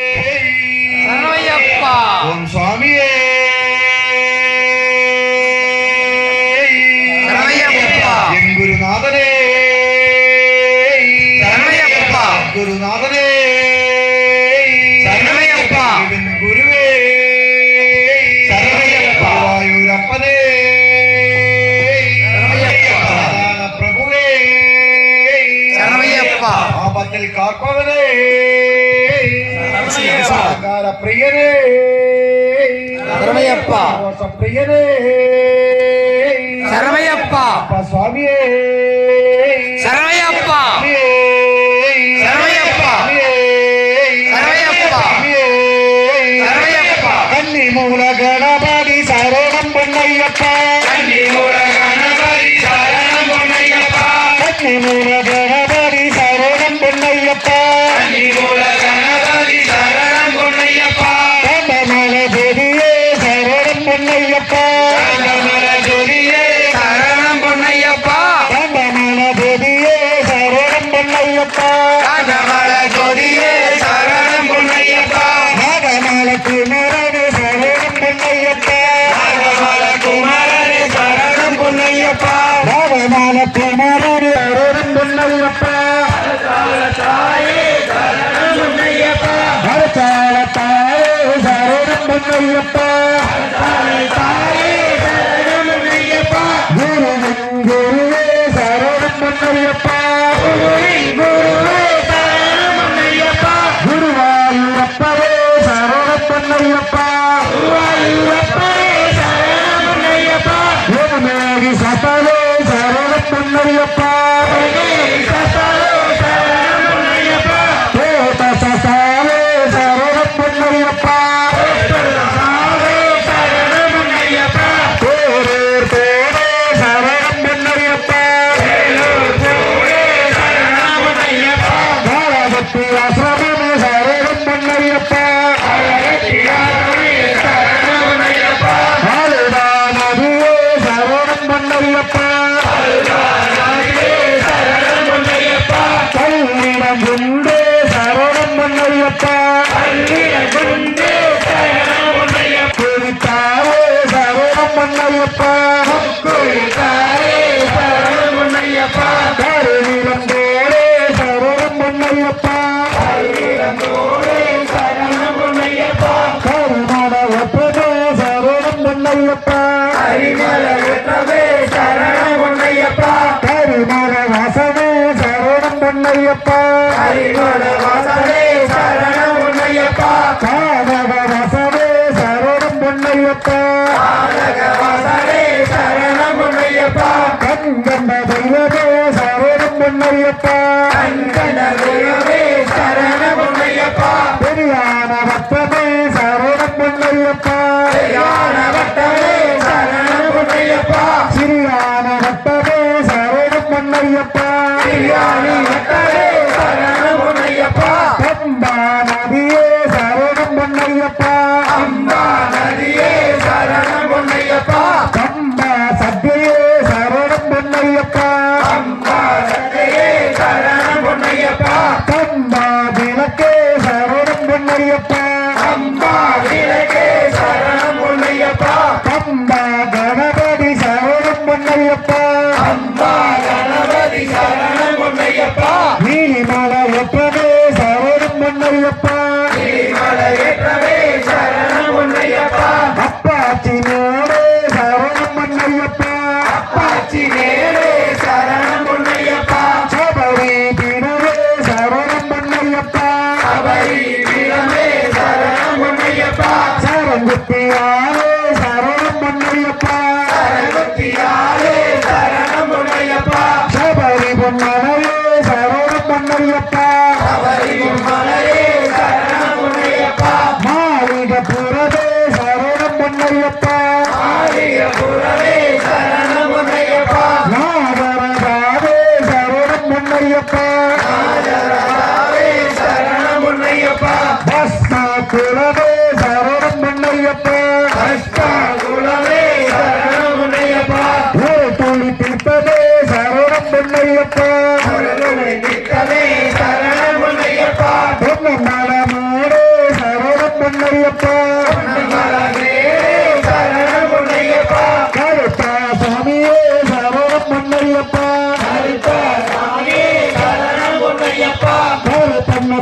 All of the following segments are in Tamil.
சரணையப்பா ஓம் சுவாமியே. சரணையப்பா என் குருநாதனே. சரணையப்பா குருநாதனே. சரணையப்பா என் குருவே. சரணையப்பா வாயூரப்பனே பிரபுவே. சரணையப்பா ஆபத்தில் காப்பவனே. ಗೋಪಾಲ ಪ್ರಿಯರೇ ಶರಣಯ್ಯಪ್ಪ ಗೋಸ ಪ್ರಿಯರೇ ಶರಣಯ್ಯಪ್ಪ ಸ್ವಾಮಿಯೇ ಶರಣಯ್ಯಪ್ಪ ಶರಣಯ್ಯಪ್ಪ ಶರಣಯ್ಯಪ್ಪ ಶರಣಯ್ಯಪ್ಪ ಕಲ್ಲಿ ಮೂಲ ಗಣಪತಿ ಶರಣಂ பொன்னையப்பா கன்னி மூல கணபதி சரணம் பொன்னையப்பா கன்னி மூல Hallelujah. Amen.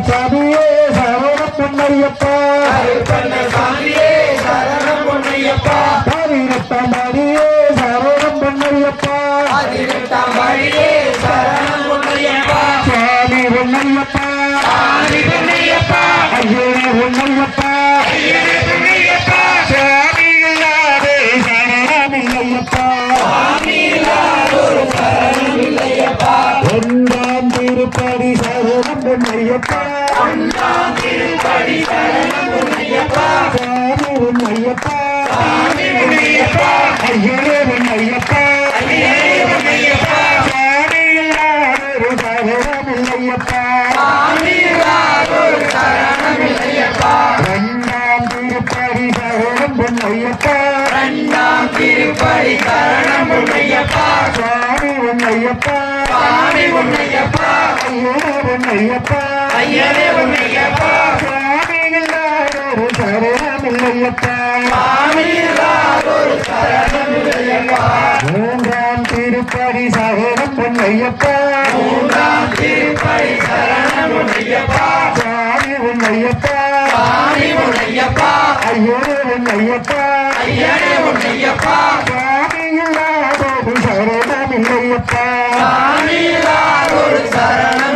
சாமியே சரவண பொன்னையப்பா இரண்டாம் திருப்படி சரணம் பொன்னையப்பா சுவாமி பொன்னையப்பா சாமி பொன்னையப்பா ஐயனே பொன்னையப்பா ஐயனே பொன்னையப்பா சுவாமி இல்லாதே சரணம் இல்லையப்பா சாமி இல்லாதொரு சரணம் இல்லையப்பா மூன்றாம் திருப்படி சரணம் பொன்னையப்பா மூன்றாம் திருப்படி சரணம் பொன்னையப்பா சுவாமி பொன்னையப்பா சாமி பொன்னையப்பா ஐயனே பொன்னையப்பா சுவாமி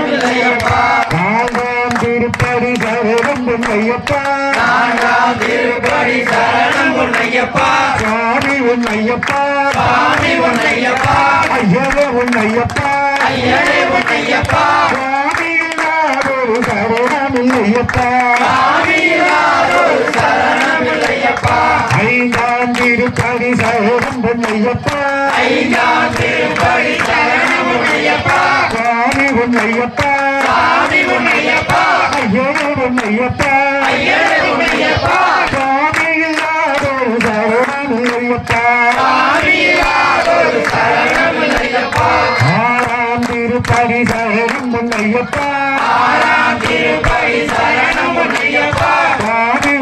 இல்லையப்பா. நான்காம் திருப்படி சரணம் பொன்னையப்பா ஐந்தாம் திருப்படி சரணம் பொன்னையப்பா சுவாமி சாமி ஐயனே ஐயனே சரணம் சாமி சரணம் ஆறாம் திருப்படி சரணம் ஆறாம் திருப்படி சரணம் சாமி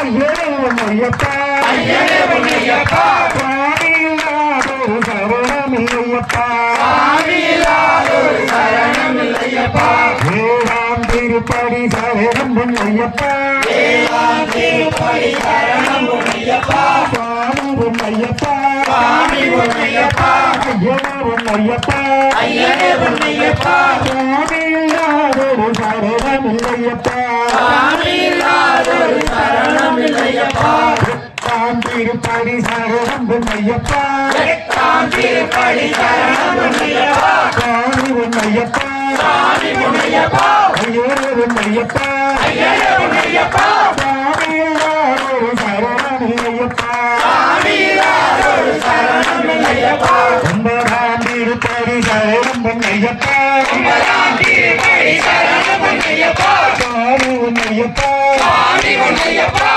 ஐயனே சுவாமி இல்லாதொரு திருப்படி சரணம் பொன்னையப்பா திருப்படி சரணம் பொன்னையப்பா சுவாமி பொன்னையப்பா சாமி பொன்னையப்பா ஐயனே பொன்னையப்பா ஐயனே பொன்னையப்பா சுவாமி இல்லாதே சரணம் இல்லையப்பா சாமி இல்லாதொரு சரணம் இல்லையப்பா திருப்படி சரணம் ஐயப்பா எட்டாம் திருப்படி சரணம் ஐயப்பா சுவாமி ஐயப்பா சாமி ஐயப்பா ஐயனே ஐயப்பா ஐயனே ஐயப்பா சுவாமி இல்லாதே சரணம் ஐயப்பா சாமி இல்லாதொரு சரணம் ஐயப்பா ஒன்பதாம் திருப்படி சரணம் ஐயப்பா ஒன்பதாம் திருப்படி சரணம் ஐயப்பா சுவாமி ஐயப்பா சாமி பொன்னையப்பா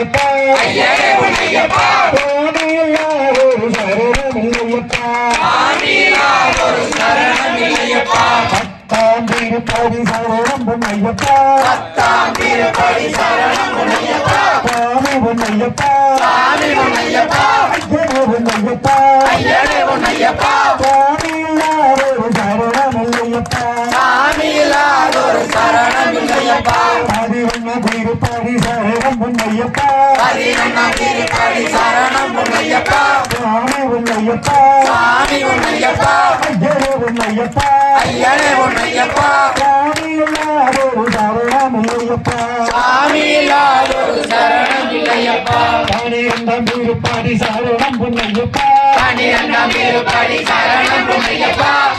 ஐயனே பொன்னையப்பா ஐயனே பொன்னையப்பா சுவாமி இல்லாதே சரணம் இல்லையப்பா சாமி இல்லாதொரு சரணம் இல்லையப்பா பத்தாம் சரணம் பத்தாம் சரணம் சுவாமி சரணம் சரணம் சரணம் பொன்னையப்பா பதினொன்னாம் சரணம் பொன்னையப்பா சுவாமி பொன்னையப்பா சாமி பொன்னையப்பா ஐயனே பொன்னையப்பா ஐயனே பொன்னையப்பா சுவாமி இல்லாதே சரணம் இல்லையப்பா சாமி இல்லாதொரு சரணம் இல்லையப்பா பனிரெண்டாம் திருப்படி சரணம் பொன்னையப்பா பன்னிரெண்டாம் திருப்படி சரணம் சுவாமி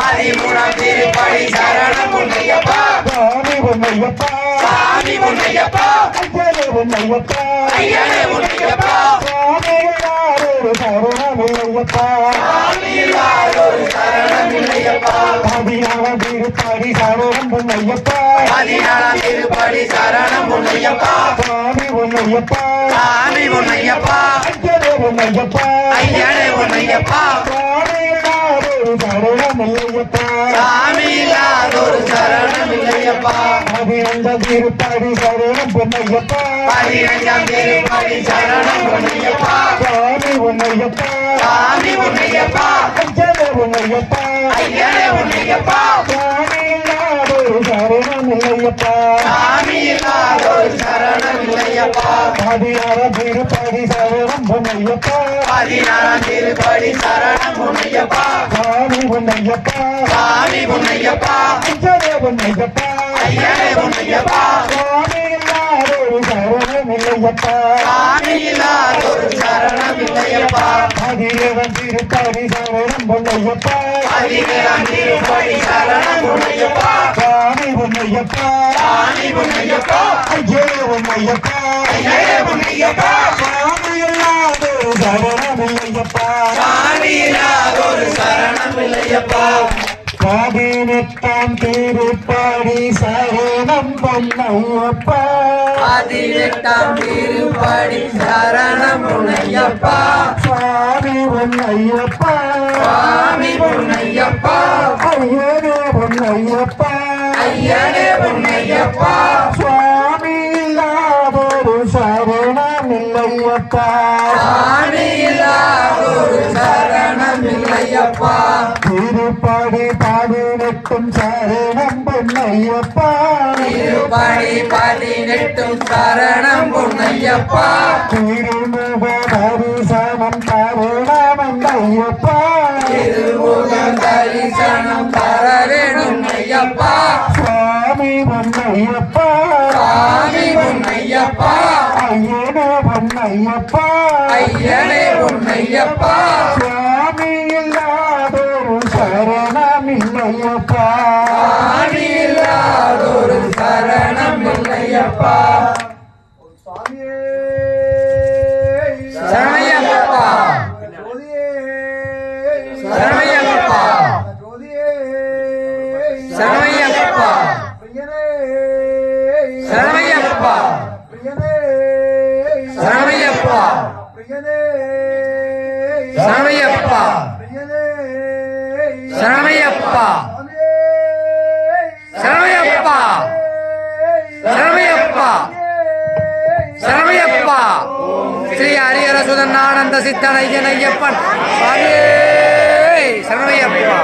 பதிமூணாம் திருப்படி சரணம் பொன்னையப்பா சுவாமி பொன்னையப்பா சாமி பொன்னையப்பா ஐயனே பொன்னையப்பா ஐயனே பொன்னையப்பா சுவாமி சரணம் இல்லையப்பா சாமி சரணம் இல்லையப்பா பதினாறாம் திருப்படி சரணம் பொன்னையப்பா பதினாறாம் திருப்படி சரணம் பொன்னையப்பா சுவாமி பொன்னையப்பா சாமி ஐயனே ஐயனே இல்லாதே சரணம் இல்லையப்பா சாமி இல்லாதொரு சரணம் இல்லையப்பா பதினெண்டாம் திருப்பாடி சரணம் பொன்னையப்பா பதினஞ்சாம் திருப்படி சரணம் பொன்னையப்பா சுவாமி பொன்னையப்பா சாமி பொன்னையப்பா அஞ்சலே பொன்னையப்பா ஐயனே பொன்னையப்பா சுவாமி இல்லாதொரு சரணம் இல்லையப்பா சாமி இல்லாதொரு சரணம் இல்லையப்பா பதினாறாம் திருப்பாடி சரணம் உன்னையப்பா பதினாறாம் திருப்படி சரணம் உன்னையப்பா. சாமி உன்னையப்பா சாமி உன்னையப்பா ஐயரே உன்னையப்பா ஐயரே உன்னையப்பா சாமி இல்லாத ஒரு சரணம் இல்லையப்பா. சாமி இல்லாத ஒரு சரணம் இல்லையப்பா. பதினேழாம் திருப்படி சரணம் உன்னையப்பா பதினேழாம் திருப்படி சரணம் உன்னையப்பா. சாமி உன்னையப்பா சாமி உன்னையப்பா ஐயரே உன்னையப்பா ஐயரே உன்னையப்பா சரணம் இல்லையப்பா சாமி இல்லாதொரு சரணம் இல்லையப்பா பதினெட்டாம் திருப்பாடி சரணம் பொன்னையப்பா பதினெட்டாம் திருப்படி சரணம் பொன்னையப்பா சுவாமி பொன்னையப்பா சாமி பொன்னையப்பா ஐயனே பொன்னையப்பா ஐயனே பொன்னையப்பா சுவாமி இல்லாதொரு சரணம் இல்லையப்பா இல்லையப்பா திருப்பாடி பதினெட்டும் சரணம் பொன்னையப்பா. திருப்படி பதினெட்டும் சரணம் பொன்னையப்பா. திருமுக தரிசனம் தருணம் ஐயப்பா திருமுகம் தரிசனம் தர வேணும் ஐயப்பா சுவாமி பொன்னையப்பா. சாமி பொன்னையப்பா. ஐயனே பொன்னையப்பா. ஐயனே பொன்னையப்பா. சுவாமி சரணம் இல்லையப்பா ஒரு சரணம் இல்லையப்பா சரணமையப்பா சரணமையப்பா சரணமையப்பா சரணமையப்பா சரணமையப்பா சரணமையப்பா சரணையப்பா சரணையப்பா சரணையப்பா சரணையப்பா ஸ்ரீ ஹரியரசுதன் ஆனந்த சித்தனையன் ஐயப்பன் சுவாமியே சரணையப்பா